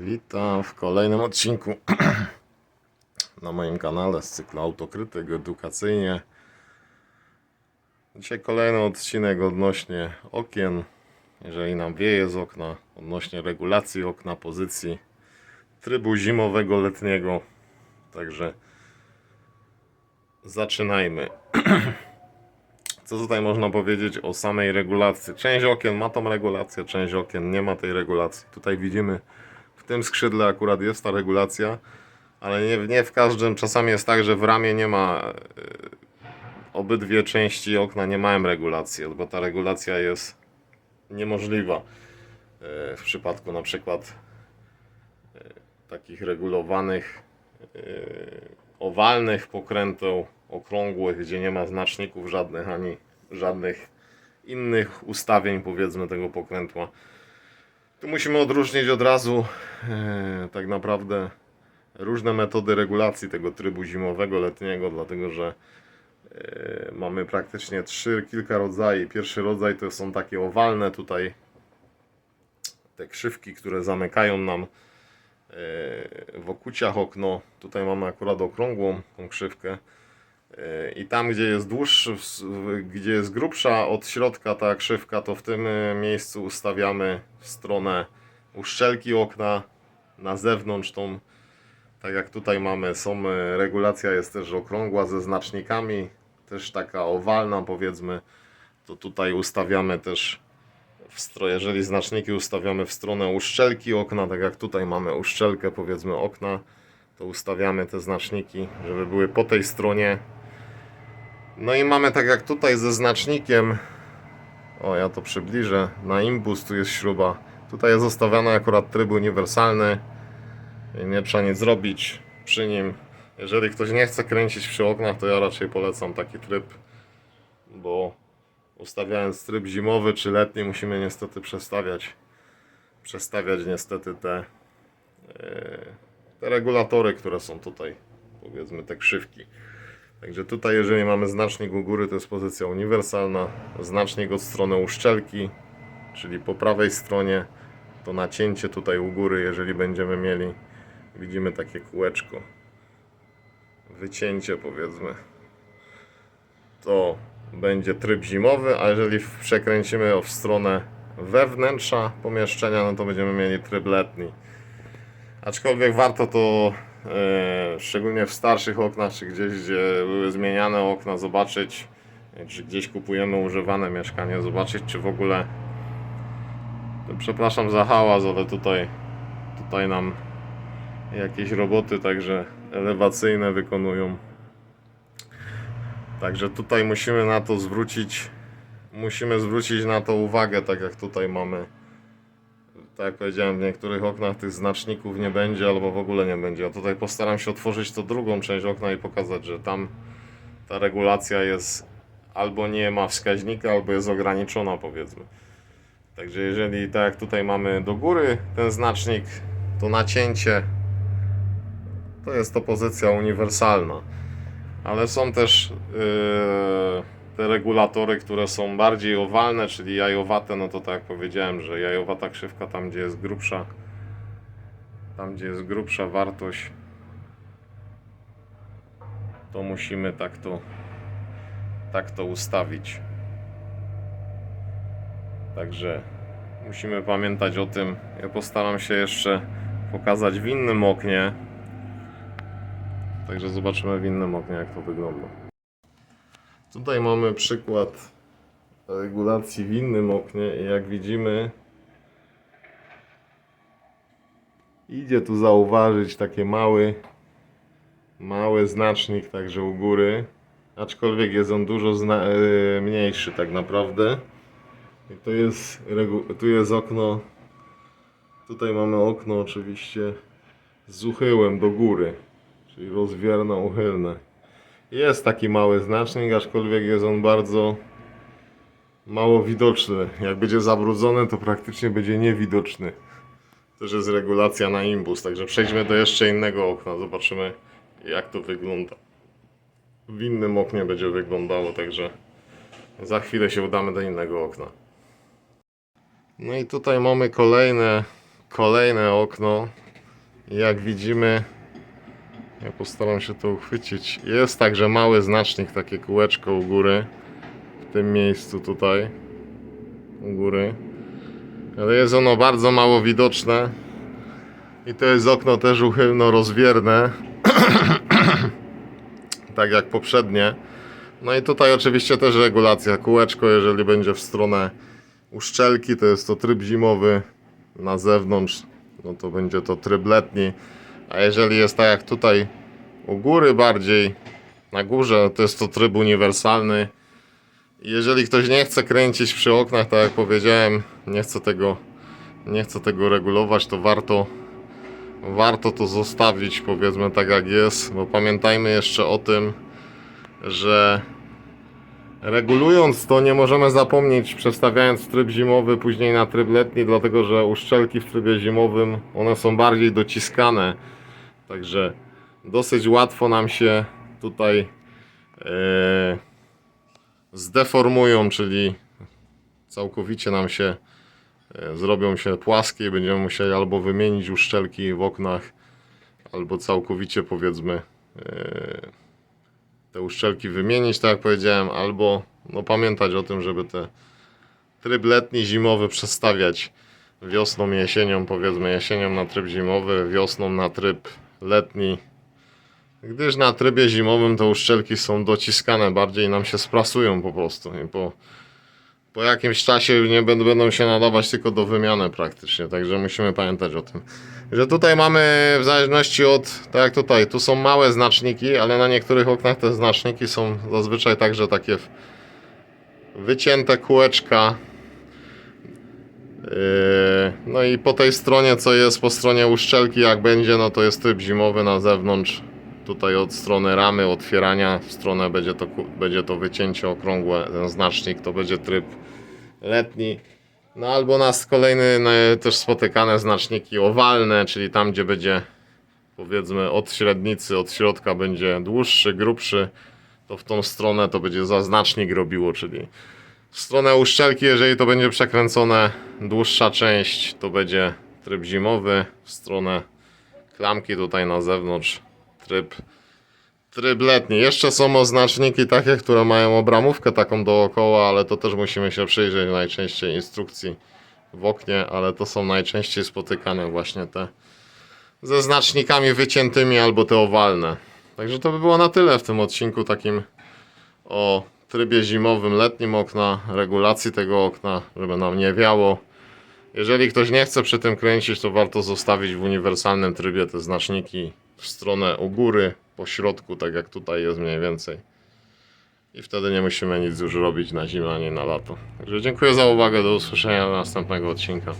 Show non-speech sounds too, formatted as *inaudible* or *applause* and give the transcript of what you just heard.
Witam w kolejnym odcinku *clears throat* na moim kanale z cyklu Autokrytyk Edukacyjnie. Dzisiaj kolejny odcinek odnośnie okien, jeżeli nam wieje z okna, odnośnie regulacji okna, pozycji trybu zimowego, letniego. Także zaczynajmy. *clears throat* Co tutaj można powiedzieć o samej regulacji? Część okien ma tą regulację, część okien nie ma tej regulacji. Tutaj widzimy tym skrzydle akurat jest ta regulacja, ale nie, nie w każdym. Czasami jest tak, że w ramie nie ma. e, Obydwie części okna nie mają regulacji, bo ta regulacja jest niemożliwa e, w przypadku na przykład e, takich regulowanych owalnych pokręteł, okrągłych, gdzie nie ma znaczników żadnych ani żadnych innych ustawień powiedzmy tego pokrętła. Tu musimy odróżnić od razu e, tak naprawdę różne metody regulacji tego trybu zimowego, letniego, dlatego że e, mamy praktycznie trzy, kilka rodzajów. Pierwszy rodzaj to są takie owalne tutaj te krzywki, które zamykają nam e, w okuciach okno. Tutaj mamy akurat okrągłą tą krzywkę. E, I tam, gdzie jest dłuższy, gdzie jest grubsza od środka ta krzywka, to w tym e, miejscu ustawiamy w stronę uszczelki okna na zewnątrz tą, tak jak tutaj mamy, są, e, regulacja jest też okrągła ze znacznikami, też taka owalna powiedzmy, to tutaj ustawiamy też w stro, jeżeli znaczniki ustawiamy w stronę uszczelki okna, tak jak tutaj mamy uszczelkę powiedzmy okna, to ustawiamy te znaczniki, żeby były po tej stronie. No i mamy tak jak tutaj ze znacznikiem, o ja to przybliżę, na imbus tu jest śruba. Tutaj jest zostawiony akurat tryb uniwersalny. Nie trzeba nic zrobić przy nim. Jeżeli ktoś nie chce kręcić przy oknach, to ja raczej polecam taki tryb, bo ustawiając tryb zimowy czy letni musimy niestety przestawiać przestawiać niestety te, e, te regulatory, które są tutaj, powiedzmy te krzywki. Także tutaj jeżeli mamy znacznik u góry to jest pozycja uniwersalna, znacznik od strony uszczelki, czyli po prawej stronie to nacięcie tutaj u góry, jeżeli będziemy mieli, widzimy takie kółeczko, wycięcie powiedzmy, to będzie tryb zimowy, a jeżeli przekręcimy w stronę wewnętrza pomieszczenia, no to będziemy mieli tryb letni. Aczkolwiek warto to szczególnie w starszych oknach, czy gdzieś, gdzie były zmieniane okna, zobaczyć, e, czy gdzieś kupujemy używane mieszkanie, zobaczyć, czy w ogóle. Przepraszam za hałas, ale tutaj, tutaj nam jakieś roboty także elewacyjne wykonują. Także tutaj musimy na to zwrócić, musimy zwrócić na to uwagę, tak jak tutaj mamy. Tak jak powiedziałem, w niektórych oknach tych znaczników nie będzie albo w ogóle nie będzie. A tutaj postaram się otworzyć to drugą część okna i pokazać, że tam ta regulacja jest albo nie ma wskaźnika, albo jest ograniczona powiedzmy. Także jeżeli tak jak tutaj mamy do góry ten znacznik, to nacięcie to jest to pozycja uniwersalna. Ale są też yy, te regulatory, które są bardziej owalne, czyli jajowate, no to tak jak powiedziałem, że jajowata krzywka tam, gdzie jest grubsza, tam, gdzie jest grubsza wartość, to musimy tak to, tak to ustawić. Także musimy pamiętać o tym. Ja postaram się jeszcze pokazać w innym oknie. Także zobaczymy w innym oknie, jak to wygląda. Tutaj mamy przykład regulacji w innym oknie i jak widzimy idzie tu zauważyć taki mały mały znacznik także u góry aczkolwiek jest on dużo e, mniejszy tak naprawdę. I to jest tu jest okno tutaj mamy okno oczywiście z uchyłem do góry czyli rozwierne uchylne jest taki mały znacznik, aczkolwiek jest on bardzo mało widoczny. Jak będzie zabrudzony, to praktycznie będzie niewidoczny. Też jest regulacja na imbus, także przejdźmy do jeszcze innego okna, zobaczymy jak to wygląda. W innym oknie będzie wyglądało, także za chwilę się udamy do innego okna. No i tutaj mamy kolejne, kolejne okno. Jak widzimy, ja postaram się to uchwycić. Jest także mały znacznik, takie kółeczko u góry. W tym miejscu tutaj. U góry. Ale jest ono bardzo mało widoczne. I to jest okno też uchylno-rozwierne. *clears throat* tak jak poprzednie. No i tutaj oczywiście też regulacja. Kółeczko, jeżeli będzie w stronę uszczelki, to jest to tryb zimowy. Na zewnątrz, no to będzie to tryb letni. A jeżeli jest tak jak tutaj u góry bardziej, na górze, to jest to tryb uniwersalny. Jeżeli ktoś nie chce kręcić przy oknach, tak jak powiedziałem, nie chce tego, nie chce tego regulować, to warto, warto to zostawić, powiedzmy tak jak jest, bo pamiętajmy jeszcze o tym, że regulując to nie możemy zapomnieć, przestawiając tryb zimowy później na tryb letni, dlatego że uszczelki w trybie zimowym, one są bardziej dociskane, także dosyć łatwo nam się tutaj e, zdeformują, czyli całkowicie nam się e, zrobią się płaskie i będziemy musieli albo wymienić uszczelki w oknach, albo całkowicie powiedzmy e, te uszczelki wymienić, tak jak powiedziałem, albo no, pamiętać o tym, żeby te tryb letni, zimowy przestawiać wiosną, jesienią, powiedzmy jesienią na tryb zimowy, wiosną na tryb letni, gdyż na trybie zimowym te uszczelki są dociskane bardziej nam się sprasują po prostu i po, po jakimś czasie nie będą, się nadawać tylko do wymiany praktycznie, także musimy pamiętać o tym. Że tutaj mamy w zależności od, tak jak tutaj, tu są małe znaczniki, ale na niektórych oknach te znaczniki są zazwyczaj także takie wycięte kółeczka. Yy, No i po tej stronie, co jest po stronie uszczelki, jak będzie, no to jest tryb zimowy na zewnątrz. Tutaj od strony ramy, otwierania, w stronę będzie to, będzie to wycięcie okrągłe, ten znacznik to będzie tryb letni. No albo nas kolejny no, też spotykane znaczniki owalne, czyli tam, gdzie będzie powiedzmy od średnicy, od środka będzie dłuższy, grubszy, to w tą stronę to będzie za znacznik robiło, czyli w stronę uszczelki, jeżeli to będzie przekręcone dłuższa część, to będzie tryb zimowy, w stronę klamki tutaj na zewnątrz tryb tryb letni. Jeszcze są oznaczniki takie, które mają obramówkę taką dookoła, ale to też musimy się przyjrzeć najczęściej instrukcji w oknie, ale to są najczęściej spotykane właśnie te ze znacznikami wyciętymi albo te owalne. Także to by było na tyle w tym odcinku takim o trybie zimowym, letnim okna, regulacji tego okna, żeby nam nie wiało. Jeżeli ktoś nie chce przy tym kręcić, to warto zostawić w uniwersalnym trybie te znaczniki w stronę u góry, po środku, tak jak tutaj jest mniej więcej. I wtedy nie musimy nic już robić na zimę ani na lato. Także dziękuję za uwagę, do usłyszenia do następnego odcinka.